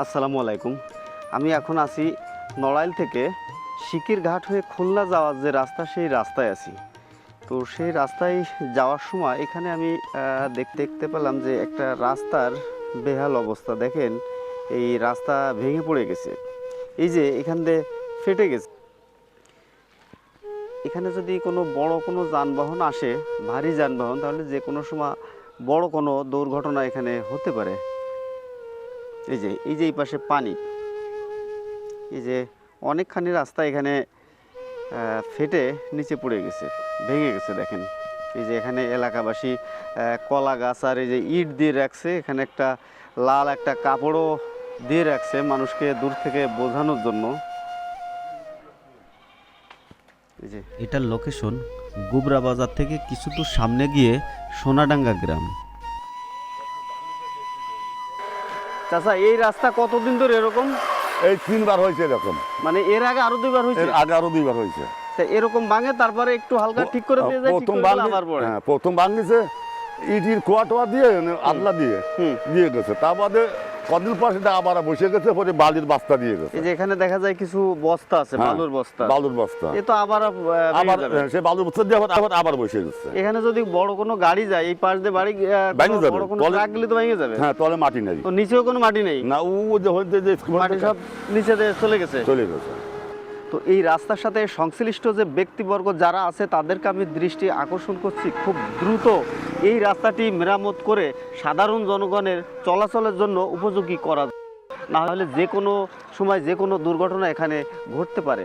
আসসালামু আলাইকুম। আমি এখন আছি নড়াইল থেকে সিকির ঘাট হয়ে খুলনা যাওয়ার যে রাস্তা, সেই রাস্তায় আছি। তো সেই রাস্তায় যাওয়ার সময় এখানে আমি দেখতে দেখতে পেলাম যে একটা রাস্তার বেহাল অবস্থা। দেখেন, এই রাস্তা ভেঙে পড়ে গেছে। এই যে এখান দিয়ে ফেটে গেছে। এখানে যদি কোনো বড় কোনো যানবাহন আসে, ভারী যানবাহন, তাহলে যে কোনো সময় বড় কোনো দুর্ঘটনা এখানে হতে পারে। এই যে এই যে এই পাশে পানি। এই যে অনেকখানি রাস্তা এখানে ফেটে নিচে পড়ে গেছে, ভেঙে গেছে দেখেন। এই যে এখানে এলাকাবাসী কলা গাছ আর এই যে ইট দিয়ে রাখছে, এখানে একটা লাল একটা কাপড়ও দিয়ে রাখছে মানুষকে দূর থেকে বোঝানোর জন্য। এটার লোকেশন গুবরা বাজার থেকে কিছু দূর সামনে গিয়ে সোনাডাঙ্গা গ্রাম। চাচা এই রাস্তা কতদিন ধরে এরকম? এই তিনবার হয়েছে এরকম। মানে এর আগে আরও দুইবার হয়েছে? এর আগে আরও দুইবার হয়েছে। এরকম ভাঙে তারপরে একটু হালকা ঠিক করে দিয়ে যায় প্রথম ভাঙে হ্যাঁ প্রথম ভাঙিছে ইটির কোয়াটোয়া দিয়ে আদলা দিয়ে হুম। দিয়ে গেছে। তার বাদে কদিন পর সেটা আবার বসে গেছে পরে বালির বস্তা দিয়ে গেছে। এই যে এখানে দেখা যায় কিছু বস্তা আছে হ্যাঁ, বালুর বস্তা। বালুর বস্তা। এ তো আবার আবার সে বালুর বস্তা দিয়ে আবার আবার বসে গেছে। এখানে যদি বড় কোনো গাড়ি যায় এই পাশ দিয়ে বাড়ি ভেঙে যাবে। বড় কোনো ট্রাক গেলে তো ভেঙে যাবে। হ্যাঁ তলে মাটি নেই। তো নিচেও কোনো মাটি নেই? না ও যে হইতে যে মাটি সব নিচে চলে গেছে। চলে গেছে। তো এই রাস্তার সাথে সংশ্লিষ্ট যে ব্যক্তিবর্গ যারা আছে, তাদেরকে আমি দৃষ্টি আকর্ষণ করছি খুব দ্রুত। এই রাস্তাটি মেরামত করে সাধারণ জনগণের চলাচলের জন্য উপযোগী করা না হলে যে কোনো সময় যে কোনো দুর্ঘটনা এখানে ঘটতে পারে।